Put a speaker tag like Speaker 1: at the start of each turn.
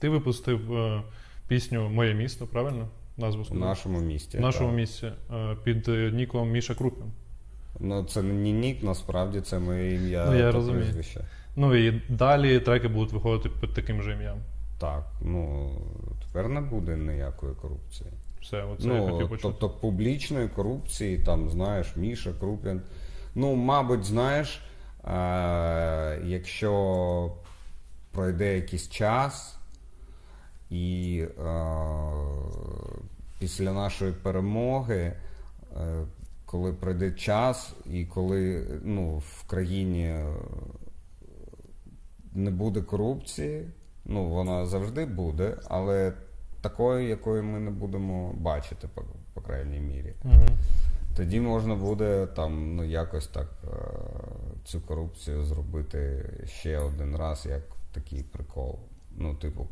Speaker 1: Ти випустив е, пісню Моє місто, правильно? Назву
Speaker 2: У
Speaker 1: сказав?
Speaker 2: нашому місті.
Speaker 1: В нашому
Speaker 2: так.
Speaker 1: місці е, під е, ніком Міша Крупін.
Speaker 2: Ну, це не нік, насправді це моє ім'я
Speaker 1: Ну, я
Speaker 2: та
Speaker 1: розумію.
Speaker 2: прізвище.
Speaker 1: Ну і далі треки будуть виходити під таким же ім'ям.
Speaker 2: Так, ну тепер не буде ніякої корупції.
Speaker 1: Все, оце я хотів
Speaker 2: Ну,
Speaker 1: почути.
Speaker 2: тобто публічної корупції, там, знаєш, Міша, Крупін. Ну, мабуть, знаєш, е- якщо пройде якийсь час, і е- після нашої перемоги, е- коли пройде час, і коли ну, в країні е, не буде корупції, ну, вона завжди буде, але такої, якої ми не будемо бачити, по, по крайній мірі.
Speaker 1: Мгм.
Speaker 2: Тоді можна буде там ну якось так е, цю корупцію зробити ще один раз, як такий прикол. Ну, типу,